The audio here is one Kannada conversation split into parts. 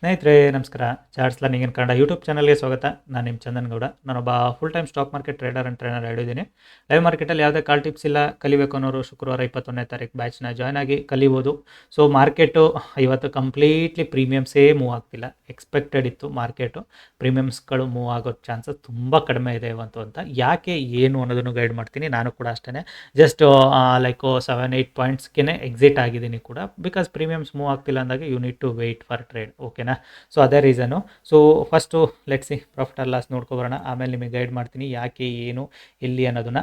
ಸ್ನೇಹಿತರೆ, ನಮಸ್ಕಾರ. Charts learning in Kannada YouTube ಚಾನಲ್ಗೆ ಸ್ವಾಗತ. ನಾನು ನಿಮ್ಮ ಚಂದನ್ ಗೌಡ. ನಾನೊಬ್ಬ full time stock market trader and trainer ಹೇಳಿದ್ದೀನಿ ಲೈವ್ ಮಾರ್ಕೆಟಲ್ಲಿ ಯಾವುದೇ ಕಾಲ್ ಟಿಪ್ಸ್ ಇಲ್ಲ, ಕಲಿಬೇಕು ಅನ್ನೋರು ಶುಕ್ರವಾರ ಇಪ್ಪತ್ತೊಂದನೇ ತಾರೀಕು ಬ್ಯಾಚ್ನ ಜಾಯ್ನ್ ಆಗಿ ಕಲಿಬೋದು. ಸೊ ಮಾರ್ಕೆಟು ಇವತ್ತು ಕಂಪ್ಲೀಟ್ಲಿ ಪ್ರೀಮಿಯಮ್ಸೇ ಮೂವ್ ಆಗ್ತಿಲ್ಲ. ಎಕ್ಸ್ಪೆಕ್ಟೆಡ್ ಇತ್ತು ಮಾರ್ಕೆಟು ಪ್ರೀಮಿಯಮ್ಸ್ಗಳು ಮೂವ್ ಆಗೋ ಚಾನ್ಸಸ್ ತುಂಬ ಕಡಿಮೆ ಇದೆ ಇವತ್ತು ಅಂತ. ಯಾಕೆ, ಏನು ಅನ್ನೋದನ್ನು ಗೈಡ್ ಮಾಡ್ತೀನಿ. ನಾನು ಕೂಡ ಅಷ್ಟೇ ಜಸ್ಟ್ ಲೈಕ್ ಸೆವೆನ್ ಏಯ್ಟ್ ಪಾಯಿಂಟ್ಸ್ಗೆ ಎಕ್ಸಿಟ್ ಆಗಿದ್ದೀನಿ ಕೂಡ. ಬಿಕಾಸ್ ಪ್ರೀಮಿಯಮ್ಸ್ ಮೂವ್ ಆಗ್ತಿಲ್ಲ ಅಂದಾಗ you need to wait for trade ಓಕೆನಾ? ಸೊ ಅದೇ reason so first let's see profit or loss ನೋಡ್ಕೊಬರೋಣ. ಆಮೇಲೆ ನಿಮಗೆ ಗೈಡ್ ಮಾಡ್ತೀನಿ ಯಾಕೆ, ಏನು, ಎಲ್ಲಿ ಅನ್ನೋದನ್ನು.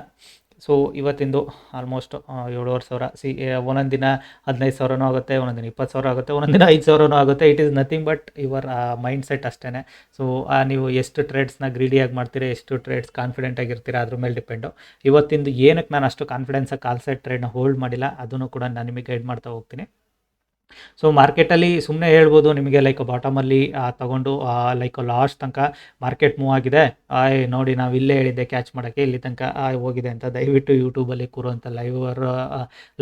ಸೊ ಇವತ್ತಿಂದು ಆಲ್ಮೋಸ್ಟ್ ಏಳುವರೆ ಸಾವಿರ. ಸಿ ಒಂದೊಂದು ದಿನ ಹದಿನೈದು ಸಾವಿರನೂ ಆಗುತ್ತೆ ಒಂದೊಂದು ದಿನ ಇಪ್ಪತ್ತು ಸಾವಿರ ಆಗುತ್ತೆ ಒಂದೊಂದು ದಿನ ಐದು ಸಾವಿರನೂ ಆಗುತ್ತೆ. It is nothing but your mindset ಅಷ್ಟೇ ಸೊ ನೀವು ಎಷ್ಟು ಟ್ರೇಡ್ಸ್ನ ಗ್ರೀಡಿಯಾಗಿ ಮಾಡ್ತೀರಾ, ಎಷ್ಟು ಟ್ರೇಡ್ಸ್ ಕಾನ್ಫಿಡೆಂಟ್ ಆಗಿರ್ತೀರಾ, ಅದ್ರ ಮೇಲೆ ಡಿಪೆಂಡು ಇವತ್ತಿಂದು ಏನಕ್ಕೆ ನಾನು ಅಷ್ಟು ಕಾನ್ಫಿಡೆನ್ಸಾಗಿ ಕಾಲ್ ಸೆಟ್ ಟ್ರೇಡ್ನ ಹೋಲ್ಡ್ ಮಾಡಿಲ್ಲ, ಅದನ್ನು ಕೂಡ ನಾನು ನಿಮಗೆ ಗೈಡ್ ಮಾಡ್ತಾ ಹೋಗ್ತೀನಿ. ಸೊ ಮಾರ್ಕೆಟಲ್ಲಿ ಸುಮ್ಮನೆ ಹೇಳ್ಬೋದು, ನಿಮಗೆ ಲೈಕ್ ಬಾಟಮಲ್ಲಿ ತಗೊಂಡು ಲೈಕ್ ಲಾಸ್ಟ್ ತನಕ ಮಾರ್ಕೆಟ್ ಮೂವ್ ಆಗಿದೆ. ಆಯ್, ನೋಡಿ ನಾವು ಇಲ್ಲೇ ಹೇಳಿದ್ದೆ ಕ್ಯಾಚ್ ಮಾಡೋಕ್ಕೆ, ಇಲ್ಲಿ ತನಕ ಹೋಗಿದೆ ಅಂತ. ದಯವಿಟ್ಟು ಯೂಟ್ಯೂಬಲ್ಲಿ ಕೂರುವಂಥ ಲೈವರ್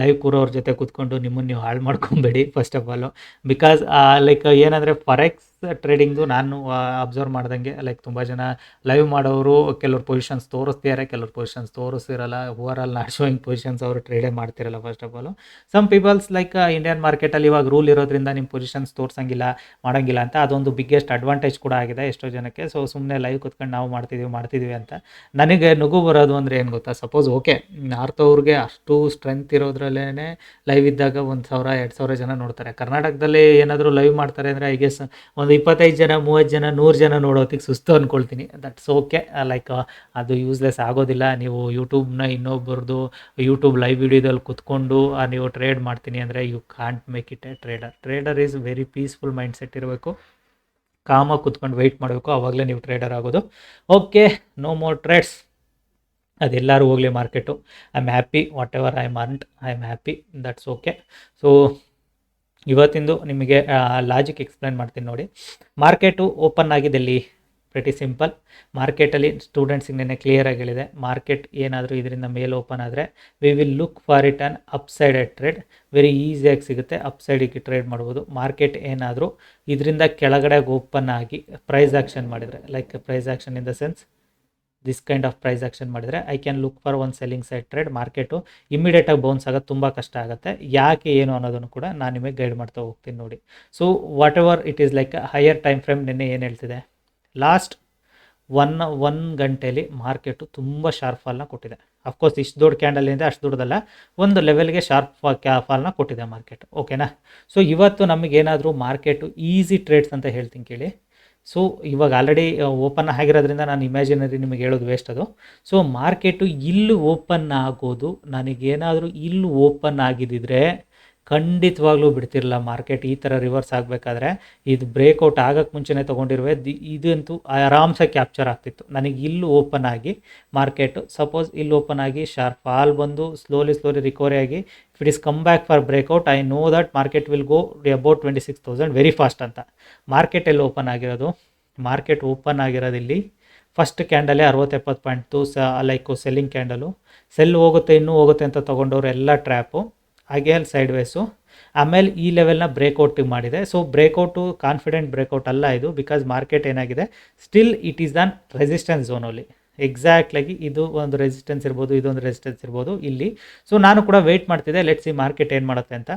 ಲೈವ್ ಕೂರೋರ ಜೊತೆ ಕೂತ್ಕೊಂಡು ನಿಮ್ಮನ್ನು ನೀವು ಹಾಳು ಮಾಡ್ಕೊಬೇಡಿ first of all because like ಏನಂದರೆ ಫರೆಕ್ಸ್ ಟ್ರೇಡಿಂಗು ನಾನು ಅಬ್ಸರ್ವ್ ಮಾಡ್ದಂಗೆ ಲೈಕ್ ತುಂಬ ಜನ ಲೈವ್ ಮಾಡೋರು ಕೆಲವ್ರು ಪೊಸಿಷನ್ಸ್ ತೋರಿಸ್ತಿದ್ದಾರೆ ಕೆಲವ್ರು ಪೊಸಿಷನ್ಸ್ ತೋರಿಸ್ತಿರಲ್ಲ over all not showing positions ಅವರು ಟ್ರೇಡೇ ಮಾಡ್ತಿರಲ್ಲ first of all some peoples like Indian ಮಾರ್ಕೆಟಲ್ಲಿ ಇವಾಗ ರೂಲ್ ಇರೋದ್ರಿಂದ ನಿಮ್ಮ ಪೊಸಿಷನ್ಸ್ ತೋರಿಸಂಗಿಲ್ಲ, ಮಾಡೋಂಗಿಲ್ಲ ಅಂತ ಅದೊಂದು ಬಿಗ್ಗೆಸ್ಟ್ ಅಡ್ವಾಂಟೇಜ್ ಕೂಡ ಆಗಿದೆ ಎಷ್ಟೋ ಜನಕ್ಕೆ. ಸೊ ಸುಮ್ಮನೆ ಲೈವ್ ಕುತ್ಕೊಂಡು ನಾವು ಮಾಡ್ತಿದ್ದೀವಿ ಮಾಡ್ತಿದ್ದೀವಿ ಅಂತ ನನಗೆ ನಗು ಬರೋದು ಅಂದರೆ ಏನು ಗೊತ್ತಾ? ಸಪೋಸ್ ಓಕೆ ನಾರ್ತ್ ಅಷ್ಟು ಸ್ಟ್ರೆಂತ್ ಇರೋದ್ರಲ್ಲೇ ಲೈವ್ ಇದ್ದಾಗ ಒಂದು ಸಾವಿರ, ಎರಡು ಸಾವಿರ ಜನ ನೋಡ್ತಾರೆ. ಕರ್ನಾಟಕದಲ್ಲಿ ಏನಾದರೂ ಲೈವ್ ಮಾಡ್ತಾರೆ ಅಂದರೆ ಐ ಗೆಸ್ ಒಂದು ಇಪ್ಪತ್ತೈದು ಜನ, ಮೂವತ್ತು ಜನ, ನೂರು ಜನ ನೋಡೋದಕ್ಕೆ ಸುಸ್ತು ಅಂದ್ಕೊಳ್ತೀನಿ ದಟ್ಸ್ ಓಕೆ ಲೈಕ್ ಅದು ಯೂಸ್ಲೆಸ್ ಆಗೋದಿಲ್ಲ. ನೀವು ಯೂಟ್ಯೂಬ್ನ ಇನ್ನೊಬ್ಬರದು ಯೂಟ್ಯೂಬ್ ಲೈವ್ ವಿಡಿಯೋದಲ್ಲಿ ಕುತ್ಕೊಂಡು ನೀವು ಟ್ರೇಡ್ ಮಾಡ್ತೀನಿ ಅಂದರೆ you can't make it a trader trader is very peaceful mindset ಇರಬೇಕು ಕಾಮಾಗಿ ಕುತ್ಕೊಂಡು ವೆಯ್ಟ್ ಮಾಡಬೇಕು. ಆವಾಗಲೇ ನೀವು ಟ್ರೇಡರ್ ಆಗೋದು. ಓಕೆ ನೋ ಮೋರ್ ಟ್ರೇಡ್ಸ್ ಅದೆಲ್ಲರೂ ಹೋಗಲಿ market I am happy whatever I am I am happy that's okay so ಇವತ್ತಿಂದು ನಿಮಗೆ ಲಾಜಿಕ್ ಎಕ್ಸ್ಪ್ಲೇನ್ ಮಾಡ್ತೀನಿ ನೋಡಿ. ಮಾರ್ಕೆಟು ಓಪನ್ ಆಗಿದೆ ಇಲ್ಲಿ. ಪ್ರತಿ ಸಿಂಪಲ್ ಮಾರ್ಕೆಟಲ್ಲಿ ಸ್ಟೂಡೆಂಟ್ಸಿಗೆ ನೆನೆ ಕ್ಲಿಯರ್ ಹೇಳಿದೆ. ಮಾರ್ಕೆಟ್ ಏನಾದರೂ ಇದರಿಂದ ಮೇಲೆ ಓಪನ್ ಆದರೆ we will look for it on upside at trade very ಈಸಿಯಾಗಿ ಸಿಗುತ್ತೆ. ಅಪ್ಸೈಡಿಗೆ ಟ್ರೇಡ್ ಮಾಡ್ಬೋದು. ಮಾರ್ಕೆಟ್ ಏನಾದರೂ ಇದರಿಂದ ಕೆಳಗಡೆ ಓಪನ್ ಆಗಿ ಪ್ರೈಸ್ ಆ್ಯಕ್ಷನ್ ಮಾಡಿದರೆ like price action in the sense this kind of price action ಮಾಡಿದರೆ I can look for one selling side trade market ಇಮ್ಮಿಡಿಯೇಟಾಗಿ bounce ಆಗೋದು ತುಂಬ ಕಷ್ಟ ಆಗುತ್ತೆ. ಯಾಕೆ ಏನು ಅನ್ನೋದನ್ನು ಕೂಡ ನಾನು ನಿಮಗೆ ಗೈಡ್ ಮಾಡ್ತಾ ಹೋಗ್ತೀನಿ ನೋಡಿ. So whatever it is like higher time frame ನಿನ್ನೆ ಏನು ಹೇಳ್ತಿದೆ? ಲಾಸ್ಟ್ ಒನ್ ಒನ್ ಗಂಟೆಯಲ್ಲಿ ಮಾರ್ಕೆಟು ತುಂಬ ಶಾರ್ಪ್ ಫಾಲ್ನ ಕೊಟ್ಟಿದೆ. ಅಫ್ಕೋರ್ಸ್ ಇಷ್ಟು ದೊಡ್ಡ ಕ್ಯಾಂಡಲ್ ಇದೆ ಅಷ್ಟು ದೊಡ್ಡದಲ್ಲ. ಒಂದು ಲೆವೆಲ್ಗೆ ಶಾರ್ಪ್ ಕ್ಯಾ ಫಾಲ್ನ ಕೊಟ್ಟಿದೆ ಮಾರ್ಕೆಟ್ ಓಕೆನಾ ಸೊ ಇವತ್ತು ನಮಗೇನಾದರೂ ಮಾರ್ಕೆಟು ಈಸಿ ಟ್ರೇಡ್ಸ್ ಅಂತ ಹೇಳ್ತೀನಿ ಕೇಳಿ. ಸೊ ಇವಾಗ ಆಲ್ರೆಡಿ ಓಪನ್ ಆಗಿರೋದ್ರಿಂದ ನಾನು ಇಮ್ಯಾಜಿನರಿ ನಿಮಗೆ ಹೇಳೋದು ವೇಸ್ಟ್ ಅದು. ಸೊ ಮಾರ್ಕೆಟು ಇಲ್ಲಿ ಓಪನ್ ಆಗೋದು, ನನಗೇನಾದರೂ ಇಲ್ಲಿ ಓಪನ್ ಆಗಿದ್ದಿದ್ರೆ ಖಂಡಿತವಾಗ್ಲೂ ಬಿಡ್ತಿರಲ್ಲ ಮಾರ್ಕೆಟ್ ಈ ಥರ ರಿವರ್ಸ್ ಆಗಬೇಕಾದ್ರೆ ಇದು ಬ್ರೇಕ್ಔಟ್ ಆಗೋಕ್ಕೆ ಮುಂಚೆನೇ ತೊಗೊಂಡಿರುವೆ. ಇದಂತೂ ಆರಾಮ್ಸೆ ಕ್ಯಾಪ್ಚರ್ ಆಗ್ತಿತ್ತು. ನನಗೆ ಇಲ್ಲಿ ಓಪನ್ ಆಗಿ ಮಾರ್ಕೆಟು ಸಪೋಸ್ ಇಲ್ಲಿ ಓಪನ್ ಆಗಿ ಶಾರ್ಪ್ ಫಾಲ್ ಬಂದು ಸ್ಲೋಲಿ ಸ್ಲೋಲಿ ರಿಕವರಿ ಆಗಿ if it is come back for breakout I know that market will go about twenty six thousand very fast ಅಂತ. ಮಾರ್ಕೆಟ್ ಎಲ್ಲಿ ಓಪನ್ ಆಗಿರೋದು ಮಾರ್ಕೆಟ್ ಓಪನ್ ಆಗಿರೋದು ಇಲ್ಲಿ ಫಸ್ಟ್ ಕ್ಯಾಂಡಲೇ ಅರವತ್ತೆಪ್ಪತ್ತು ಪಾಯಿಂಟ್ದು ಸ ಲೈಕ್ ಸೆಲ್ಲಿಂಗ್ ಕ್ಯಾಂಡಲು ಸೆಲ್ ಹೋಗುತ್ತೆ, ಇನ್ನೂ ಹೋಗುತ್ತೆ ಅಂತ ತೊಗೊಂಡವ್ರು ಎಲ್ಲ ಟ್ರ್ಯಾಪು ಹಾಗೆ ಅಲ್ಲಿ ಸೈಡ್ ವೇಸು ಆಮೇಲೆ ಈ ಲೆವೆಲ್ನ ಬ್ರೇಕೌಟಿಗೆ ಮಾಡಿದೆ. ಸೊ ಬ್ರೇಕ್ಔಟು ಕಾನ್ಫಿಡೆಂಟ್ ಬ್ರೇಕೌಟ್ ಅಲ್ಲ ಇದು ಬಿಕಾಸ್ ಮಾರ್ಕೆಟ್ ಏನಾಗಿದೆ? Still it is then resistance ಝೋನಲ್ಲಿ ಎಕ್ಸಾಕ್ಟ್ಲಾಗಿ ಇದು ಒಂದು ರೆಸಿಸ್ಟೆನ್ಸ್ ಇರ್ಬೋದು ಇದೊಂದು ರೆಸಿಸ್ಟೆನ್ಸ್ ಇರ್ಬೋದು ಇಲ್ಲಿ. ಸೊ ನಾನು ಕೂಡ ವೆಯ್ಟ್ ಮಾಡ್ತಿದ್ದೆ. ಲೆಟ್ಸ್ ಈ ಮಾರ್ಕೆಟ್ ಏನು ಮಾಡುತ್ತೆ ಅಂತ.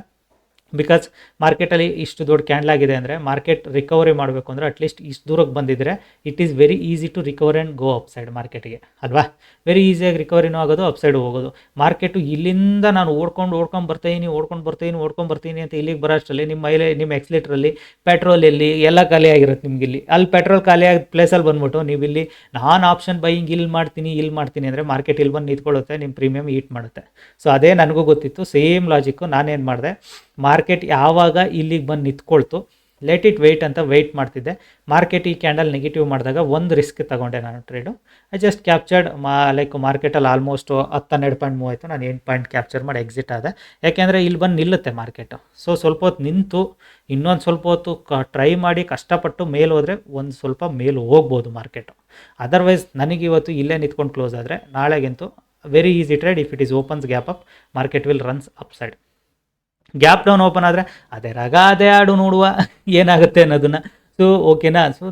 ಬಿಕಾಸ್ ಮಾರ್ಕೆಟಲ್ಲಿ ಇಷ್ಟು ದೊಡ್ಡ ಕ್ಯಾಂಡಲ್ ಆಗಿದೆ ಅಂದರೆ ಮಾರ್ಕೆಟ್ ರಿಕವರಿ ಮಾಡಬೇಕು ಅಂದರೆ ಅಟ್ಲೀಸ್ಟ್ ಇಷ್ಟು ದೂರಕ್ಕೆ ಬಂದಿದ್ದರೆ it is very easy to recover and go up ಮಾರ್ಕೆಟಿಗೆ ಅಲ್ವಾ ವೆರಿ ಈಸಿಯಾಗಿ ರಿಕವರಿನೂ ಆಗೋದು ಅಪ್ ಸೈಡ್ ಹೋಗೋದು. ಮಾರ್ಕೆಟು ಇಲ್ಲಿಂದ ನಾನು ಓಡ್ಕೊಂಡು ಓಡ್ಕೊಂಡು ಬರ್ತೀನಿ ಓಡ್ಕೊಂಡು ಬರ್ತೀನಿ ಓಡ್ಕೊಂಡು ಬರ್ತೀನಿ ಅಂತ ಇಲ್ಲಿಗೆ ಬರೋ ಅಷ್ಟರಲ್ಲಿ ನಿಮ್ಮ ಮೈಲೇ ನಿಮ್ಮ ಎಕ್ಸ್ಲೇಟ್ರಲ್ಲಿ ಪೆಟ್ರೋಲ್ ಎಲ್ಲಿ, ಎಲ್ಲ ಖಾಲಿ ಆಗಿರುತ್ತೆ ನಿಮ್ಗೆ ಇಲ್ಲಿ. ಅಲ್ಲಿ ಪೆಟ್ರೋಲ್ ಖಾಲಿ ಆಗಿದ ಪ್ಲೇಸಲ್ಲಿ ಬಂದ್ಬಿಟ್ಟು ನೀವು ಇಲ್ಲಿ ನಾನು ಆಪ್ಷನ್ ಬೈಯಿಂಗ್ ಇಲ್ಲಿ ಮಾಡ್ತೀನಿ ಇಲ್ಲಿ ಮಾಡ್ತೀನಿ ಅಂದರೆ ಮಾರ್ಕೆಟ್ ಇಲ್ಲಿ ಬಂದು ನಿಂತ್ಕೊಳ್ಳುತ್ತೆ, ನಿಮ್ಮ ಪ್ರೀಮಿಯಮ್ ಈಟ್ ಮಾಡುತ್ತೆ. ಸೊ ಅದೇ ನನಗೂ ಗೊತ್ತಿತ್ತು ಸೇಮ್ ಲಾಜಿಕ್ಕು ನಾನೇನು ಮಾಡಿದೆ. ಮಾರ್ಕೆಟ್ ಯಾವಾಗ ಇಲ್ಲಿಗೆ ಬಂದು ನಿಂತ್ಕೊಳ್ತು ಲೆಟ್ ಇಟ್ ವೆಯ್ಟ್ ಅಂತ ವೆಯ್ಟ್ ಮಾಡ್ತಿದ್ದೆ. ಮಾರ್ಕೆಟ್ ಈ ಕ್ಯಾಂಡಲ್ ನೆಗೆಟಿವ್ ಮಾಡಿದಾಗ ಒಂದು ರಿಸ್ಕ್ ತಗೊಂಡೆ ನಾನು ಟ್ರೇಡು ಐ ಜಸ್ಟ್ ಕ್ಯಾಪ್ಚರ್ಡ್ ಮಾ ಲೈಕ್ ಮಾರ್ಕೆಟಲ್ಲಿ ಆಲ್ಮೋಸ್ಟ್ ಹತ್ತು ಹನ್ನೆರಡು ಪಾಯಿಂಟ್ ಮೂವ್ ನಾನು ಎಂಟು ಪಾಯಿಂಟ್ ಕ್ಯಾಪ್ಚರ್ ಮಾಡಿ ಎಕ್ಸಿಟ್ ಆದೆ. ಯಾಕೆಂದರೆ ಇಲ್ಲಿ ಬಂದು ನಿಲ್ಲುತ್ತೆ ಮಾರ್ಕೆಟು ಸೊ ಸ್ವಲ್ಪ ಹೊತ್ತು ನಿಂತು, ಇನ್ನೊಂದು ಸ್ವಲ್ಪ ಹೊತ್ತು ಕ ಟ್ರೈ ಮಾಡಿ ಕಷ್ಟಪಟ್ಟು ಮೇಲೆ ಹೋದರೆ ಒಂದು ಸ್ವಲ್ಪ ಮೇಲೆ ಹೋಗ್ಬೋದು ಮಾರ್ಕೆಟು ಅದರ್ವೈಸ್ ನನಗೆ ಇವತ್ತು ಇಲ್ಲೇ ನಿಂತ್ಕೊಂಡು ಕ್ಲೋಸ್ ಆದರೆ ನಾಳೆಗಂತೂ very easy trade if it is opens gap up market will runs upside gap down open ಆದರೆ, ಅದೇ ರಗ, ಅದೇ ಆಡು ನೋಡುವ, ಏನಾಗುತ್ತೆ ಅನ್ನೋದನ್ನು. ಸೊ ಓಕೆನಾ ಸೊ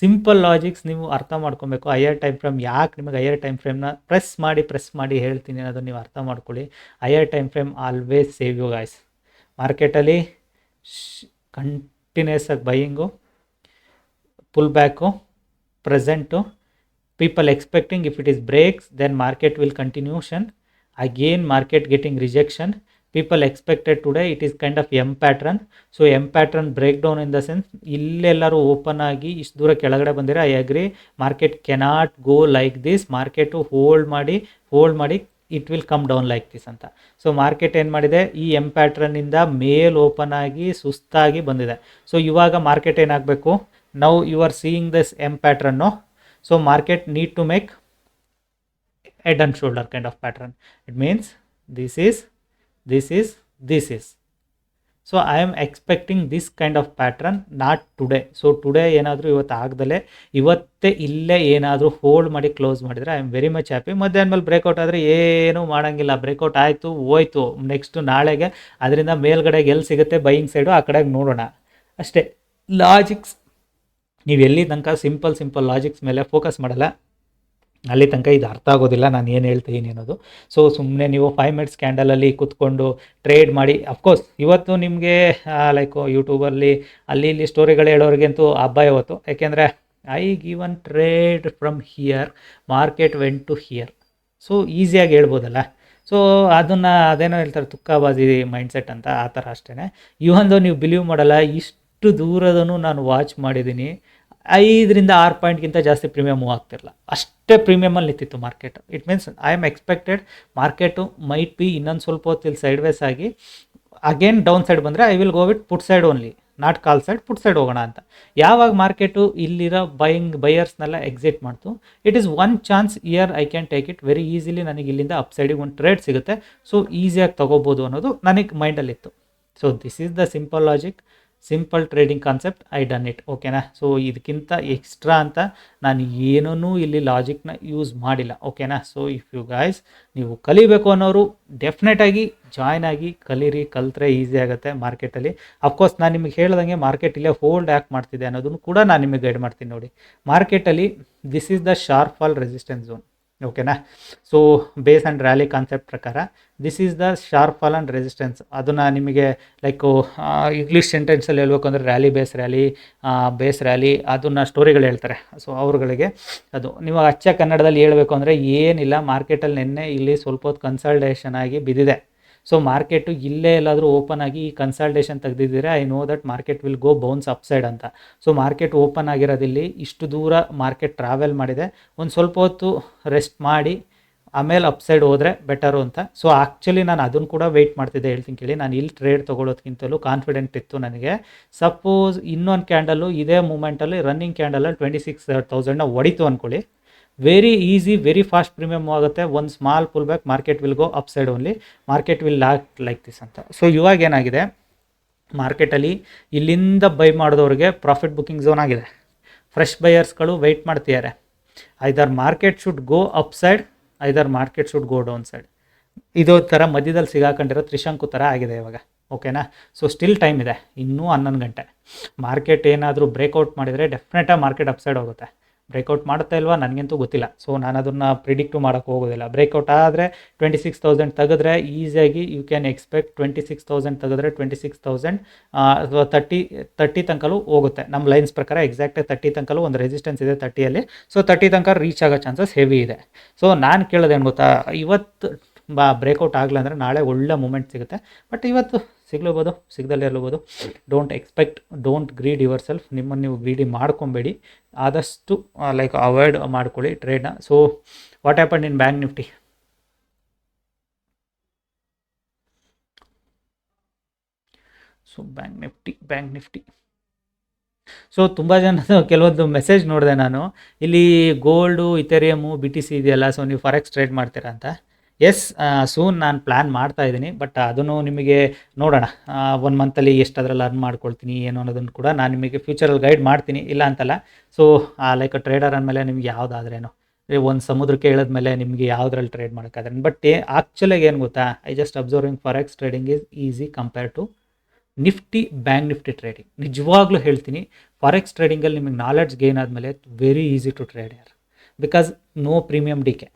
ಸಿಂಪಲ್ ಲಾಜಿಕ್ಸ್ ನೀವು ಅರ್ಥ ಮಾಡ್ಕೊಬೇಕು. ಹೈಯರ್ ಟೈಮ್ ಫ್ರೇಮ್ ಯಾಕೆ ನಿಮಗೆ ಹೈಯರ್ ಟೈಮ್ ಫ್ರೇಮ್ನ ಪ್ರೆಸ್ ಮಾಡಿ ಪ್ರೆಸ್ ಮಾಡಿ ಹೇಳ್ತೀನಿ ಅನ್ನೋದನ್ನು ನೀವು ಅರ್ಥ ಮಾಡ್ಕೊಳ್ಳಿ. Higher time frame always save you guys ಮಾರ್ಕೆಟಲ್ಲಿ ಕಂಟಿನ್ಯೂಸ್ ಆಗಿ buying pull back present people expecting if it is breaks then market will continuation again market getting rejection. People expected today, it is kind of m pattern. So, m pattern breakdown in the sense, ಇಲ್ಲೆಲ್ಲರೂ ಓಪನ್ ಆಗಿ ಇಷ್ಟು ದೂರ ಕೆಳಗಡೆ ಬಂದಿರೋ? I agree market cannot go like this market hold ಮಾಡಿ ಹೋಲ್ಡ್ ಮಾಡಿ it will come down like this ಅಂತ. ಸೊ ಮಾರ್ಕೆಟ್ ಏನು ಮಾಡಿದೆ? ಈ ಎಂ ಪ್ಯಾಟ್ರನ್ನಿಂದ ಮೇಲ್ ಓಪನ್ ಆಗಿ, ಸುಸ್ತಾಗಿ ಬಂದಿದೆ. ಸೊ ಇವಾಗ ಮಾರ್ಕೆಟ್ ಏನಾಗಬೇಕು now you are seeing this M pattern so market need to make head and shoulder kind of pattern it means this is this is this is. So I am expecting this kind of pattern not today so today ಏನಾದರೂ ಇವತ್ತು ಆಗದಲ್ಲೇ ಇವತ್ತೇ ಇಲ್ಲೇ ಏನಾದರೂ ಹೋಲ್ಡ್ ಮಾಡಿ ಕ್ಲೋಸ್ ಮಾಡಿದರೆ I am very much happy ಮಧ್ಯಾಹ್ನ ಮೇಲೆ ಬ್ರೇಕೌಟ್ ಆದರೆ ಏನೂ ಮಾಡೋಂಗಿಲ್ಲ. ಬ್ರೇಕೌಟ್ ಆಯಿತು, ಹೋಯ್ತು. ನೆಕ್ಸ್ಟು ನಾಳೆಗೆ ಅದರಿಂದ ಮೇಲ್ಗಡೆಗೆ ಎಲ್ಲಿ ಸಿಗುತ್ತೆ ಬೈಯಿಂಗ್ ಸೈಡು ಆ ಕಡೆಗೆ ನೋಡೋಣ. ಅಷ್ಟೇ. ಲಾಜಿಕ್ಸ್ ನೀವು ಎಲ್ಲಿ ತನಕ ಸಿಂಪಲ್ ಸಿಂಪಲ್ ಲಾಜಿಕ್ಸ್ ಮೇಲೆ ಫೋಕಸ್ ಮಾಡಲ್ಲ. ಅಲ್ಲಿ ತನಕ ಇದು ಅರ್ಥ ಆಗೋದಿಲ್ಲ, ನಾನು ಏನು ಹೇಳ್ತೀನಿ ಅನ್ನೋದು. ಸೊ ಸುಮ್ಮನೆ ನೀವು ಫೈವ್ ಮಿನಿಟ್ಸ್ ಕ್ಯಾಂಡಲಲ್ಲಿ ಕೂತ್ಕೊಂಡು ಟ್ರೇಡ್ ಮಾಡಿ ಅಫ್ಕೋರ್ಸ್ ಇವತ್ತು ನಿಮಗೆ ಲೈಕ್ ಯೂಟ್ಯೂಬಲ್ಲಿ ಅಲ್ಲಿ ಇಲ್ಲಿ ಸ್ಟೋರಿಗಳು ಹೇಳೋರಿಗಂತೂ ಹಬ್ಬ ಇವತ್ತು ಯಾಕೆಂದರೆ I given trade from here market went to here so ಈಸಿಯಾಗಿ ಹೇಳ್ಬೋದಲ್ಲ. ಸೊ ಅದನ್ನು ಅದೇನೋ ಹೇಳ್ತಾರೆ, ತುಕ್ಕಾಬಾಜಿ ಮೈಂಡ್ಸೆಟ್ ಅಂತ, ಆ ಥರ ಅಷ್ಟೇ ಇವನ್ ನೀವು ಬಿಲೀವ್ ಮಾಡಲ್ಲ, ಇಷ್ಟು ದೂರದನು ನಾನು ವಾಚ್ ಮಾಡಿದ್ದೀನಿ ಐದರಿಂದ ಆರು ಪಾಯಿಂಟ್ಗಿಂತ ಜಾಸ್ತಿ ಪ್ರೀಮಿಯಮ್ ಮೂವ್ ಆಗ್ತಿರಲ್ಲ. ಅಷ್ಟೇ ಪ್ರೀಮಿಯಮಲ್ಲಿ ನಿಂತಿತ್ತು market it means I am expected market might be ಇನ್ನೊಂದು ಸ್ವಲ್ಪ ಹೊತ್ತಿಲ್ಲಿ ಸೈಡ್ ವೇಸ್ ಆಗಿ ಅಗೇನ್ ಡೌನ್ ಸೈಡ್ ಬಂದರೆ I will go with put side only not call side put side ಹೋಗೋಣ ಅಂತ. ಯಾವಾಗ ಮಾರ್ಕೆಟು ಇಲ್ಲಿರೋ ಬೈಯಿಂಗ್ ಬೈಯರ್ಸ್ನೆಲ್ಲ ಎಕ್ಸಿಟ್ ಮಾಡ್ತು it is one chance here I can take it very easily ನನಗೆ ಇಲ್ಲಿಂದ ಅಪ್ ಸೈಡಿಗೆ ಒಂದು ಟ್ರೇಡ್ ಸಿಗುತ್ತೆ. ಸೊ ಈಸಿಯಾಗಿ ತೊಗೋಬೋದು ಅನ್ನೋದು ನನಗೆ ಮೈಂಡಲ್ಲಿತ್ತು so this is the simple logic simple trading concept I done it ಓಕೆನಾ ಸೊ ಇದಕ್ಕಿಂತ ಎಕ್ಸ್ಟ್ರಾ ಅಂತ ನಾನು ಏನೂ ಇಲ್ಲಿ ಲಾಜಿಕ್ನ ಯೂಸ್ ಮಾಡಿಲ್ಲ. ಓಕೆನಾ ಸೊ ಇಫ್ ಯು ಗಾಯ್ಸ್ ನೀವು ಕಲಿಬೇಕು ಅನ್ನೋರು ಡೆಫಿನೆಟಾಗಿ ಜಾಯ್ನ್ ಆಗಿ ಕಲೀರಿ, ಕಲ್ತ್ರೆ ಈಸಿ ಆಗುತ್ತೆ ಮಾರ್ಕೆಟಲ್ಲಿ ಅಫ್ಕೋರ್ಸ್ ನಾನು ನಿಮಗೆ ಹೇಳ್ದಂಗೆ ಮಾರ್ಕೆಟ್ ಇಲ್ಲೇ ಹೋಲ್ಡ್ ಯಾಕೆ ಮಾಡ್ತಿದೆ ಅನ್ನೋದನ್ನು ಕೂಡ ನಾನು ನಿಮಗೆ ಗೈಡ್ ಮಾಡ್ತೀನಿ ನೋಡಿ. ಮಾರ್ಕೆಟಲ್ಲಿ this is the sharp fall resistance zone ಓಕೆನಾ so base and rally concept ಪ್ರಕಾರ this is the sharp fall and resistance ಅದನ್ನು ನಿಮಗೆ ಲೈಕ್ ಇಂಗ್ಲೀಷ್ ಸೆಂಟೆನ್ಸಲ್ಲಿ ಹೇಳ್ಬೇಕು ಅಂದರೆ rally base rally base rally ಅದನ್ನು ಸ್ಟೋರಿಗಳು ಹೇಳ್ತಾರೆ. ಸೊ ಅವ್ರುಗಳಿಗೆ ಅದು. ನೀವು ಅಚ್ಚ ಕನ್ನಡದಲ್ಲಿ ಹೇಳಬೇಕು ಅಂದರೆ ಏನಿಲ್ಲ ಮಾರ್ಕೆಟಲ್ಲಿ ನಿನ್ನೆ ಇಲ್ಲಿ ಸ್ವಲ್ಪ ಹೊತ್ತು ಕನ್ಸಲ್ಟೇಷನ್ ಆಗಿ ಬಿದ್ದಿದೆ. ಸೊ ಮಾರ್ಕೆಟು ಇಲ್ಲೇ ಎಲ್ಲಾದರೂ ಓಪನ್ ಆಗಿ ಈ consultation ತೆಗೆದಿದ್ದೀರಾ? I know that market will go bounce upside ಅಂತ. ಸೊ ಮಾರ್ಕೆಟ್ ಓಪನ್ ಆಗಿರೋದಿಲ್ಲಿ ಇಷ್ಟು ದೂರ ಮಾರ್ಕೆಟ್ ಟ್ರಾವೆಲ್ ಮಾಡಿದೆ. ಒಂದು ಸ್ವಲ್ಪ ಹೊತ್ತು ರೆಸ್ಟ್ ಮಾಡಿ, ಆಮೇಲೆ ಅಪ್ಸೈಡ್ ಹೋದರೆ ಬೆಟರು ಅಂತ. ಸೊ ಆ್ಯಕ್ಚುಲಿ ನಾನು ಅದನ್ನು ಕೂಡ ವೆಯ್ಟ್ ಮಾಡ್ತಿದ್ದೆ ಹೇಳ್ತೀನಿ ಕೇಳಿ. ನಾನು ಇಲ್ಲಿ ಟ್ರೇಡ್ ತೊಗೊಳೋದ್ಕಿಂತಲೂ ಕಾನ್ಫಿಡೆಂಟ್ ಇತ್ತು ನನಗೆ. ಸಪೋಸ್ ಇನ್ನೊಂದು ಕ್ಯಾಂಡಲ್ಲು ಇದೇ ಮೂಮೆಂಟಲ್ಲಿ ರನ್ನಿಂಗ್ ಕ್ಯಾಂಡಲಲ್ಲಿ ಟ್ವೆಂಟಿ ಸಿಕ್ಸ್ ತೌಸಂಡ್ನ ಹೊಡಿತು ಅಂದ್ಕೊಳ್ಳಿ very easy very fast premium ಆಗುತ್ತೆ. ಒಂದು small pull back market will go upside only market will lock like this ಅಂತ. ಸೊ ಇವಾಗ ಏನಾಗಿದೆ? ಮಾರ್ಕೆಟಲ್ಲಿ ಇಲ್ಲಿಂದ ಬೈ ಮಾಡಿದವ್ರಿಗೆ ಪ್ರಾಫಿಟ್ ಬುಕಿಂಗ್ ಝೋನ್ ಆಗಿದೆ. ಫ್ರೆಶ್ ಬೈಯರ್ಸ್ಗಳು ವೆಯ್ಟ್ ಮಾಡ್ತಿದ್ದಾರೆ. Either market should go upside either market should go downside ಇದು ಥರ ಮಧ್ಯದಲ್ಲಿ ಸಿಗಾಕೊಂಡಿರೋ ತ್ರಿಶಂಕು ಥರ ಆಗಿದೆ ಇವಾಗ. ಓಕೆನಾ ಸೊ ಸ್ಟಿಲ್ ಟೈಮ್ ಇದೆ. ಇನ್ನೂ ಹನ್ನೊಂದು ಗಂಟೆ. ಮಾರ್ಕೆಟ್ ಏನಾದರೂ ಬ್ರೇಕ್ಔಟ್ ಮಾಡಿದರೆ ಡೆಫಿನೆಟಾಗಿ ಮಾರ್ಕೆಟ್ ಅಪ್ಸೈಡ್ ಹೋಗುತ್ತೆ. ಬ್ರೇಕೌಟ್ ಮಾಡುತ್ತಾ ಇಲ್ವಾ ನನಗಂತೂ ಗೊತ್ತಿಲ್ಲ. ಸೊ ನಾನು ಅದನ್ನು ಪ್ರಿಡಿಕ್ಟು ಮಾಡೋಕ್ಕೆ ಹೋಗೋದಿಲ್ಲ. ಬ್ರೇಕೌಟ್ ಆದರೆ ಟ್ವೆಂಟಿ ಸಿಕ್ಸ್ ತೌಸಂಡ್ ತೆಗೆದ್ರೆ ಈಸಿಯಾಗಿ you can expect twenty six thousand ತೆಗೆದ್ರೆ ಟ್ವೆಂಟಿ ಸಿಕ್ಸ್ ತೌಸಂಡ್ ಅಥವಾ ತರ್ಟಿ ತರ್ಟಿ ತನಕಲೂ ಹೋಗುತ್ತೆ. ನಮ್ಮ ಲೈನ್ಸ್ ಪ್ರಕಾರ ಎಕ್ಸಾಕ್ಟಾಗಿ ತರ್ಟಿ ತನಕಲೂ ಒಂದು ರೆಸಿಸ್ಟೆನ್ಸ್ ಇದೆ ತರ್ಟಿಯಲ್ಲಿ ಸೊ ತರ್ಟಿ ತನಕ ರೀಚ್ ಆಗೋ ಚಾನ್ಸಸ್ ಹೆವಿ ಇದೆ. ಸೊ ನಾನು ಕೇಳೋದೇನು ಗೊತ್ತಾ? ಇವತ್ತು ಬಾ ಬ್ರೇಕೌಟ್ ಆಗಲ್ಲ ಅಂದರೆ ನಾಳೆ ಒಳ್ಳೆ ಮೂಮೆಂಟ್ ಸಿಗುತ್ತೆ. ಬಟ್ ಇವತ್ತು ಸಿಗ್ಲೂಬೋದು, ಸಿಗದಲ್ಲೇ ಇರ್ಬೋದು don't expect don't greed yourself ನಿಮ್ಮನ್ನು ನೀವು ಗ್ರೀಡಿ ಮಾಡ್ಕೊಬೇಡಿ. ಆದಷ್ಟು ಲೈಕ್ ಅವಾಯ್ಡ್ ಮಾಡ್ಕೊಳ್ಳಿ ಟ್ರೇಡ್ನ so what happen in bank Nifty so bank Nifty bank Nifty so ತುಂಬ ಜನ ಕೆಲವೊಂದು ಮೆಸೇಜ್ ನೋಡಿದೆ ನಾನು. ಇಲ್ಲಿ gold Ethereum B T C ಇದೆಯಲ್ಲ ಸೊ ನೀವು ಫಾರೆಕ್ಸ್ ಟ್ರೇಡ್ ಮಾಡ್ತೀರಾ ಅಂತ. ಎಸ್ ಸೂನ್ ನಾನು ಪ್ಲ್ಯಾನ್ ಮಾಡ್ತಾ ಇದ್ದೀನಿ ಬಟ್ ಅದನ್ನು ನಿಮಗೆ ನೋಡೋಣ. ಒನ್ ಮಂತಲ್ಲಿ ಎಷ್ಟು ಅದರಲ್ಲಿ ಅರ್ನ್ ಮಾಡ್ಕೊಳ್ತೀನಿ, ಏನು ಅನ್ನೋದನ್ನು ಕೂಡ ನಾನು ನಿಮಗೆ ಫ್ಯೂಚರಲ್ಲಿ ಗೈಡ್ ಮಾಡ್ತೀನಿ. ಇಲ್ಲ ಅಂತಲ್ಲ ಸೊ ಲೈಕ್ ಟ್ರೇಡರ್ ಅಂದಮೇಲೆ ನಿಮ್ಗೆ ಯಾವುದಾದ್ರೇನು ಒಂದು ಸಮುದ್ರಕ್ಕೆ ಇಳಿದ್ಮೇಲೆ ನಿಮಗೆ ಯಾವುದ್ರಲ್ಲಿ ಟ್ರೇಡ್ ಮಾಡೋಕ್ಕಾದ್ರೆ. ಬಟ್ ಆ್ಯಕ್ಚುಲಾಗಿ ಏನು ಗೊತ್ತಾ I just observing forex trading is easy compare to Nifty Bank Nifty trading ನಿಜವಾಗ್ಲೂ ಹೇಳ್ತೀನಿ ಫಾರೆಕ್ಸ್ ಟ್ರೇಡಿಂಗಲ್ಲಿ ನಿಮಗೆ ನಾಲೆಡ್ಜ್ ಗೇನ್ ಆದಮೇಲೆ ವೆರಿ ಈಸಿ ಟು ಟ್ರೇಡ್ ಯಾರ್ because no premium D K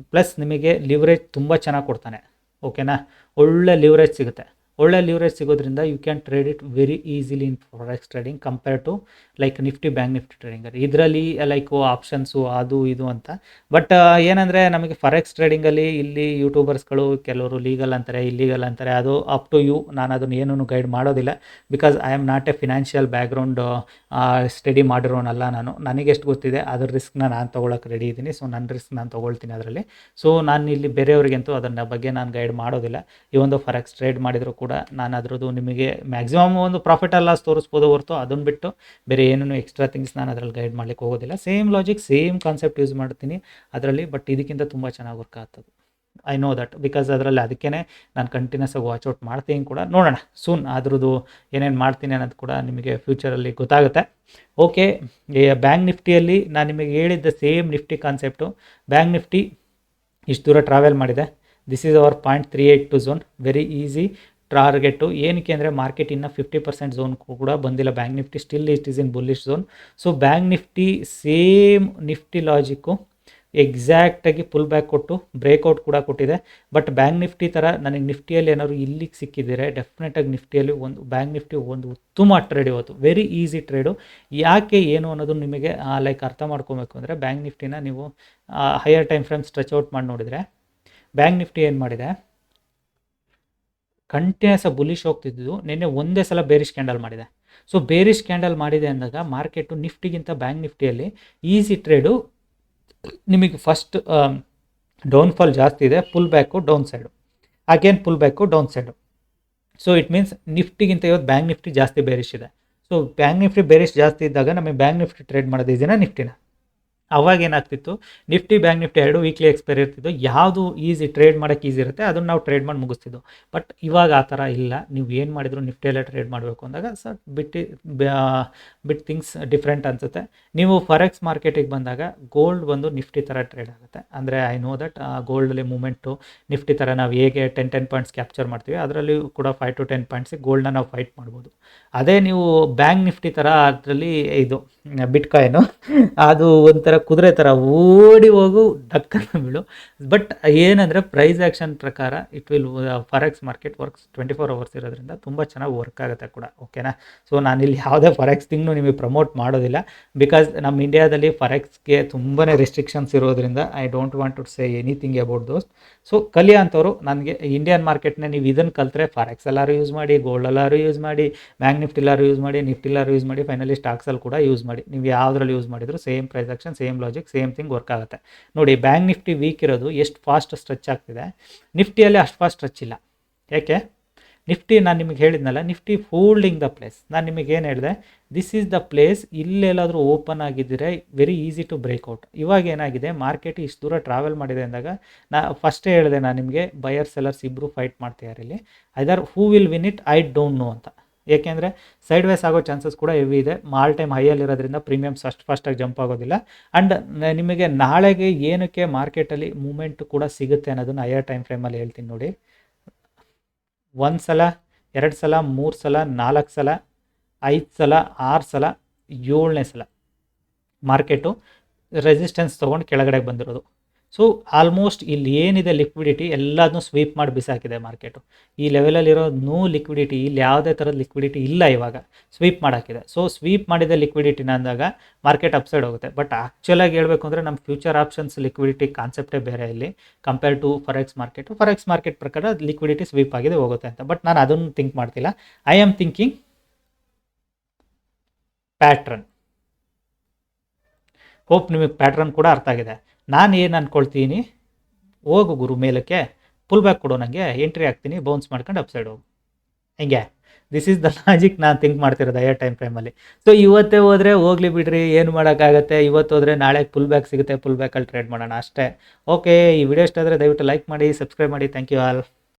plus ನಿಮಗೆ ಲಿವರೇಜ್ ತುಂಬ ಚೆನ್ನಾಗಿ ಕೊಡ್ತಾನೆ. ಓಕೆನಾ ಒಳ್ಳೆ ಲಿವರೇಜ್ ಸಿಗುತ್ತೆ. ಒಳ್ಳೆ ಲಿವರೇಜ್ ಸಿಗೋದ್ರಿಂದ you can trade it very easily in forex trading compare to like Nifty Bank Nifty trading ಇದರಲ್ಲಿ ಲೈಕ್ ಆಪ್ಷನ್ಸು ಅದು, ಇದು ಅಂತ. ಬಟ್ ಏನಂದರೆ ನಮಗೆ ಫಾರೆಕ್ಸ್ ಟ್ರೇಡಿಂಗಲ್ಲಿ ಇಲ್ಲಿ ಯೂಟ್ಯೂಬರ್ಸ್ಗಳು ಕೆಲವರು ಲೀಗಲ್ ಅಂತಾರೆ ಇಲ್ಲೀಗಲ್ ಅಂತಾರೆ, ಅದು ಅಪ್ ಟು ಯು ನಾನು ಅದನ್ನು ಏನೂ ಗೈಡ್ ಮಾಡೋದಿಲ್ಲ. Because I am not a financial background study ಮಾಡಿರೋನಲ್ಲ ನಾನು. ನನಗೆ ಎಷ್ಟು ಗೊತ್ತಿದೆ, ಅದ್ರ ರಿಸ್ಕ್ನ ನಾನು ತೊಗೊಳಕ್ಕೆ ರೆಡಿ ಇದ್ದೀನಿ. ಸೊ ನನ್ನ ರಿಸ್ಕ್ ನಾನು ತೊಗೊಳ್ತೀನಿ ಅದರಲ್ಲಿ. ಸೊ ನಾನು ಇಲ್ಲಿ ಬೇರೆಯವರಿಗಂತೂ ಅದನ್ನ ಬಗ್ಗೆ ನಾನು ಗೈಡ್ ಮಾಡೋದಿಲ್ಲ. ಈ ಒಂದು ಫಾರೆಕ್ಸ್ ಟ್ರೇಡ್ ಮಾಡಿದರೂ ಕೂಡ ನಾನು ಅದರದ್ದು ನಿಮಗೆ ಮ್ಯಾಕ್ಸಿಮಮ್ ಒಂದು ಪ್ರಾಫಿಟ್ ಅಲ್ಲ ತೋರಿಸ್ಬೋದು ಹೊರತು ಅದನ್ನು ಬಿಟ್ಟು ಬೇರೆ ಏನೂ ಎಕ್ಸ್ಟ್ರಾ ಥಿಂಗ್ಸ್ ನಾನು ಅದರಲ್ಲಿ ಗೈಡ್ ಮಾಡ್ಲಿಕ್ಕೆ ಹೋಗೋದಿಲ್ಲ. Same logic same concept use ಮಾಡ್ತೀನಿ ಅದರಲ್ಲಿ ಬಟ್ ಇದಕ್ಕಿಂತ ತುಂಬ ಚೆನ್ನಾಗಿ ವರ್ಕ್ ಆಗ್ತದೆ. ಐ ನೋ ದಟ್ ಬಿಕಾಸ್ ಅದರಲ್ಲಿ ಅದಕ್ಕೇ ನಾನು ಕಂಟಿನ್ಯೂಸ್ ಆಗಿ ವಾಚ್ ಔಟ್ ಮಾಡ್ತೀನಿ ಕೂಡ. ನೋಡೋಣ ಸೂನ್ ಅದ್ರದ್ದು ಏನೇನು ಮಾಡ್ತೀನಿ ಅನ್ನೋದು ಕೂಡ ನಿಮಗೆ ಫ್ಯೂಚರಲ್ಲಿ ಗೊತ್ತಾಗುತ್ತೆ. ಓಕೆ ಬ್ಯಾಂಕ್ ನಿಫ್ಟಿಯಲ್ಲಿ ನಾನು ನಿಮಗೆ ಹೇಳಿದ್ದ same Nifty concept bank Nifty ಇಷ್ಟು ದೂರ ಟ್ರಾವೆಲ್ ಮಾಡಿದೆ. This is our point three eight to zone very easy target ಏನಕ್ಕೆ ಅಂದರೆ ಮಾರ್ಕೆಟ್ ಇನ್ನು ಫಿಫ್ಟಿ ಪರ್ಸೆಂಟ್ ಝೋನ್ ಕೂಡ ಬಂದಿಲ್ಲ. Bank Nifty still it is in bullish zone so bank Nifty same Nifty logic ಎಕ್ಸಾಕ್ಟಾಗಿ pull back ಕೊಟ್ಟು ಬ್ರೇಕ್ಔಟ್ ಕೂಡ ಕೊಟ್ಟಿದೆ. ಬಟ್ ಬ್ಯಾಂಕ್ ನಿಫ್ಟಿ ಥರ ನನಗೆ ನಿಫ್ಟಿಯಲ್ಲಿ ಏನಾದ್ರು ಇಲ್ಲಿಗೆ ಸಿಕ್ಕಿದ್ದೀರೆ ಡೆಫಿನೆಟಾಗಿ ನಿಫ್ಟಿಯಲ್ಲಿ ಒಂದು ಬ್ಯಾಂಕ್ ನಿಫ್ಟಿ ಒಂದು ಉತ್ತಮ ಟ್ರೇಡ್ ಇವತ್ತು. ವೆರಿ ಈಸಿ ಟ್ರೇಡು ಯಾಕೆ ಏನು ಅನ್ನೋದು ನಿಮಗೆ ಲೈಕ್ ಅರ್ಥ ಮಾಡ್ಕೋಬೇಕು ಅಂದರೆ ಬ್ಯಾಂಕ್ ನಿಫ್ಟಿನ ನೀವು higher time frame stretch out ಮಾಡಿ ನೋಡಿದರೆ ಬ್ಯಾಂಕ್ ನಿಫ್ಟಿ ಏನು ಮಾಡಿದೆ? ಕಂಟಿನ್ಯೂಸ್ ಬುಲಿಶ್ ಹೋಗ್ತಿದ್ದು, ನಿನ್ನೆ ಒಂದೇ ಸಲ ಬೇರಿಷ್ ಕ್ಯಾಂಡಲ್ ಮಾಡಿದೆ. ಸೊ ಬೇರಿಷ್ ಕ್ಯಾಂಡಲ್ ಮಾಡಿದೆ ಅಂದಾಗ ಮಾರ್ಕೆಟು ನಿಫ್ಟಿಗಿಂತ ಬ್ಯಾಂಕ್ ನಿಫ್ಟಿಯಲ್ಲಿ ಈಸಿ ಟ್ರೇಡು ನಿಮಗೆ ಫಸ್ಟ್ ಡೌನ್ಫಾಲ್ ಜಾಸ್ತಿ ಇದೆ pull back downside again pull back downside so it means ನಿಫ್ಟಿಗಿಂತ ಇವತ್ತು ಬ್ಯಾಂಕ್ ನಿಫ್ಟಿ ಜಾಸ್ತಿ ಬೇರಿಷ್ ಇದೆ. ಸೊ ಬ್ಯಾಂಕ್ ನಿಫ್ಟಿ ಬೇರಿಶ್ ಜಾಸ್ತಿ ಇದ್ದಾಗ ನಮಗೆ ಬ್ಯಾಂಕ್ ನಿಫ್ಟಿ ಟ್ರೇಡ್ ಮಾಡೋದು ಇದೀನ ನಿಫ್ಟಿನ? ಅವಾಗ ಏನಾಗ್ತಿತ್ತು? ನಿಫ್ಟಿ ಬ್ಯಾಂಕ್, ನಿಫ್ಟಿ ಎರಡು ವೀಕ್ಲಿ ಎಕ್ಸ್ಪೈರಿ ಇರ್ತಿದ್ದು ಯಾವುದು ಈಸಿ ಟ್ರೇಡ್ ಮಾಡೋಕ್ಕೆ ಈಸಿ ಇರುತ್ತೆ, ಅದನ್ನು ನಾವು ಟ್ರೇಡ್ ಮಾಡಿ ಮುಗಿಸ್ತಿದ್ದು ಬಟ್ ಇವಾಗ ಆ ಥರ ಇಲ್ಲ. ನೀವು ಏನು ಮಾಡಿದ್ರು ನಿಫ್ಟಿಯಲ್ಲೇ ಟ್ರೇಡ್ ಮಾಡಬೇಕು ಅಂದಾಗ, ಸರ್, ಬಿಟ್ಟು ಬಿಟ್ ಥಿಂಗ್ಸ್ ಡಿಫ್ರೆಂಟ್ ಅನಿಸುತ್ತೆ. ನೀವು ಫಾರೆಕ್ಸ್ ಮಾರ್ಕೆಟಿಗೆ ಬಂದಾಗ ಗೋಲ್ಡ್ ಬಂದು ನಿಫ್ಟಿ ಥರ ಟ್ರೇಡ್ ಆಗುತ್ತೆ. ಅಂದರೆ ಐ ನೋ ದಟ್ ಗೋಲ್ಡಲ್ಲಿ ಮೂಮೆಂಟು ನಿಫ್ಟಿ ಥರ ನಾವು ಹೇಗೆ ಟೆನ್ ಟೆನ್ ಪಾಯಿಂಟ್ಸ್ ಕ್ಯಾಪ್ಚರ್ ಮಾಡ್ತೀವಿ, ಅದರಲ್ಲಿ ಕೂಡ ಫೈವ್ ಟು ಟೆನ್ ಪಾಯಿಂಟ್ಸಿಗೆ ಗೋಲ್ಡ್ನ ನಾವು ಫೈಟ್ ಮಾಡ್ಬೋದು. ಅದೇ ನೀವು ಬ್ಯಾಂಕ್, ನಿಫ್ಟಿ ಥರ ಅದರಲ್ಲಿ ಇದು ಬಿಟ್ ಕಾಯ್ನು ಅದು ಒಂಥರ ಕುದುರೆ ಥರ ಓಡಿ ಹೋಗು ಡಕ್ಕನ್ನು ಬೀಳು. ಬಟ್ ಏನಂದರೆ ಪ್ರೈಸ್ ಆ್ಯಕ್ಷನ್ ಪ್ರಕಾರ it will forex market works twenty four hours ಇರೋದ್ರಿಂದ ತುಂಬ ಚೆನ್ನಾಗಿ ವರ್ಕ್ ಆಗುತ್ತೆ ಕೂಡ. ಓಕೆನಾ ಸೊ ನಾನು ಇಲ್ಲಿ ಯಾವುದೇ ಫಾರೆಕ್ಸ್ ಥಿಂಗ್ನು ನಿಮಗೆ ಪ್ರಮೋಟ್ ಮಾಡೋದಿಲ್ಲ. ಬಿಕಾಸ್ ನಮ್ಮ ಇಂಡಿಯಾದಲ್ಲಿ ಫಾರೆಕ್ಸ್ಗೆ ತುಂಬಾ ರೆಸ್ಟ್ರಿಕ್ಷನ್ಸ್ ಇರೋದ್ರಿಂದ I don't want to say anything about those so ಕಲಿಯೋ ಅಂಥವ್ರು ನನಗೆ ಇಂಡಿಯನ್ ಮಾರ್ಕೆಟ್ನ ನೀವು ಇದನ್ನು ಕಲ್ತ್ರೆ ಫಾರೆಕ್ಸ್ ಎಲ್ಲರೂ ಯೂಸ್ ಮಾಡಿ ಗೋಲ್ಡ್ ಎಲ್ಲರೂ ಯೂಸ್ ಮಾಡಿ ಬ್ಯಾಂಕ್ ನಿಫ್ಟಿ ಎಲ್ಲರೂ ಯೂಸ್ ಮಾಡಿ ನಿಫ್ಟಿ ಎಲ್ಲರೂ ಯೂಸ್ ಮಾಡಿ ಫೈನಲಿ ಸ್ಟಾಕ್ಸಲ್ಲಿ ಕೂಡ ಯೂಸ್ ಮಾಡಿ. ನೀವು ಯಾವುದ್ರಲ್ಲಿ ಯೂಸ್ ಮಾಡಿದ್ರು same price action same logic same thing work ಆಗುತ್ತೆ. ನೋಡಿ ಬ್ಯಾಂಕ್ ನಿಫ್ಟಿ ವೀಕ್ ಇರೋದು ಎಷ್ಟು ಫಾಸ್ಟ್ ಸ್ಟ್ರೆಚ್ ಆಗ್ತಿದೆ. ನಿಫ್ಟಿಯಲ್ಲಿ ಅಷ್ಟು ಫಾಸ್ಟ್ ಸ್ಟ್ರೆಚ್ ಇಲ್ಲ. ಯಾಕೆ? ನಿಫ್ಟಿ ನಾನು ನಿಮಗೆ ಹೇಳಿದ್ನಲ್ಲ ನಿಫ್ಟಿ ಫೋಲ್ಡಿಂಗ್ ದ ಪ್ಲೇಸ್ ನಾನು ನಿಮಗೆ ಏನು ಹೇಳಿದೆ? ದಿಸ್ ಈಸ್ ದ ಪ್ಲೇಸ್ ಇಲ್ಲೆಲ್ಲಾದರೂ ಓಪನ್ ಆಗಿದ್ದರೆ ವೆರಿ ಈಸಿ ಟು ಬ್ರೇಕ್ಔಟ್ ಇವಾಗ ಏನಾಗಿದೆ? ಮಾರ್ಕೆಟ್ ಇಷ್ಟು ದೂರ ಟ್ರಾವೆಲ್ ಮಾಡಿದೆ ಅಂದಾಗ, ನಾ ಫಸ್ಟೇ ಹೇಳಿದೆ ನಾನು ನಿಮಗೆ ಬಯರ್ ಸೆಲರ್ಸ್ ಇಬ್ಬರು ಫೈಟ್ ಮಾಡ್ತಿದ್ದಾರೆ ಇಲ್ಲಿ. Either who will win it I don't know ಅಂತ. ಏಕೆಂದರೆ ಸೈಡ್ ವೇಸ್ ಆಗೋ ಚಾನ್ಸಸ್ ಕೂಡ ಹೆವಿ ಇದೆ. ಮಾಲ್ ಟೈಮ್ ಹೈಯಲ್ಲಿರೋದ್ರಿಂದ ಪ್ರೀಮಿಯಮ್ಸ್ ಅಷ್ಟು ಫಾಸ್ಟಾಗಿ ಜಂಪ್ ಆಗೋದಿಲ್ಲ. ಆ್ಯಂಡ್ ನಿಮಗೆ ನಾಳೆಗೆ ಏನಕ್ಕೆ ಮಾರ್ಕೆಟಲ್ಲಿ ಮೂಮೆಂಟ್ ಕೂಡ ಸಿಗುತ್ತೆ ಅನ್ನೋದನ್ನು ಹೈಯರ್ ಟೈಮ್ ಫ್ರೇಮಲ್ಲಿ ಹೇಳ್ತೀನಿ ನೋಡಿ. ಒಂದು ಸಲ, ಎರಡು ಸಲ, ಮೂರು ಸಲ, ನಾಲ್ಕು ಸಲ, ಐದು ಸಲ, ಆರು ಸಲ, ಏಳನೇ ಸಲ ಮಾರ್ಕೆಟು ರೆಸಿಸ್ಟೆನ್ಸ್ ತೊಗೊಂಡು ಕೆಳಗಡೆಗೆ ಬಂದಿರೋದು. ಸೊ ಆಲ್ಮೋಸ್ಟ್ ಇಲ್ಲಿ ಏನಿದೆ ಲಿಕ್ವಿಡಿಟಿ ಎಲ್ಲದನ್ನೂ ಸ್ವೀಪ್ ಮಾಡಿ ಬಿಸಾಕಿದೆ ಮಾರ್ಕೆಟು ಈ ಲೆವೆಲಲ್ಲಿರೋ ನೋ ಲಿಕ್ವಿಡಿಟಿ ಇಲ್ಲಿ ಯಾವುದೇ ಥರದ ಲಿಕ್ವಿಡಿಟಿ ಇಲ್ಲ ಇವಾಗ. ಸ್ವೀಪ್ ಮಾಡಾಕಿದೆ. ಸೊ ಸ್ವೀಪ್ ಮಾಡಿದ ಲಿಕ್ವಿಡಿಟಿನ ಅಂದಾಗ ಮಾರ್ಕೆಟ್ ಅಪ್ಸೈಡ್ ಹೋಗುತ್ತೆ. ಬಟ್ ಆ್ಯಕ್ಚುಲಾಗಿ ಹೇಳಬೇಕು ಅಂದರೆ ನಮ್ಮ ಫ್ಯೂಚರ್ ಆಪ್ಷನ್ಸ್ ಲಿಕ್ವಿಡಿಟಿ ಕಾನ್ಸೆಪ್ಟೇ ಬೇರೆ ಇಲ್ಲಿ. Compare to forex market forex market ಪ್ರಕಾರ ಲಿಕ್ವಿಡಿಟಿ ಸ್ವೀಪ್ ಆಗಿದೆ, ಹೋಗುತ್ತೆ ಅಂತ. ಬಟ್ ನಾನು ಅದನ್ನು ಥಿಂಕ್ ಮಾಡ್ತಿಲ್ಲ. I am thinking pattern hope ನಿಮಗೆ ಪ್ಯಾಟ್ರನ್ ಕೂಡ ಅರ್ಥ ಆಗಿದೆ. ನಾನು ಏನು ಅಂದ್ಕೊಳ್ತೀನಿ ಹೋಗು ಗುರು ಮೇಲಕ್ಕೆ. ಪುಲ್ ಬ್ಯಾಕ್ ಕೊಡು ನನಗೆ ಎಂಟ್ರಿ ಹಾಕ್ತೀನಿ. ಬೌನ್ಸ್ ಮಾಡ್ಕೊಂಡು ಅಪ್ಸೈಡ್ ಹೋಗು. ಹೆಂಗೆ? ದಿಸ್ ಈಸ್ ದ ಲಾಜಿಕ್ ನಾನು ಥಿಂಕ್ ಮಾಡ್ತಿರೋದು ಐಯರ್ ಟೈಮ್ ಫ್ರೇಮಲ್ಲಿ ಸೊ ಇವತ್ತೇ ಹೋದರೆ ಹೋಗ್ಲಿ ಬಿಡ್ರಿ. ಏನು ಮಾಡೋಕ್ಕಾಗತ್ತೆ? ಇವತ್ತು ಹೋದರೆ ನಾಳೆ ಪುಲ್ ಬ್ಯಾಕ್ ಸಿಗುತ್ತೆ. ಪುಲ್ ಬ್ಯಾಕಲ್ಲಿ ಟ್ರೇಡ್ ಮಾಡೋಣ ಅಷ್ಟೇ. ಓಕೆ ಈ ವಿಡಿಯೋ ಇಷ್ಟ ಆದರೆ ದಯವಿಟ್ಟು ಲೈಕ್ ಮಾಡಿ ಸಬ್ಸ್ಕ್ರೈಬ್ ಮಾಡಿ. Thank you all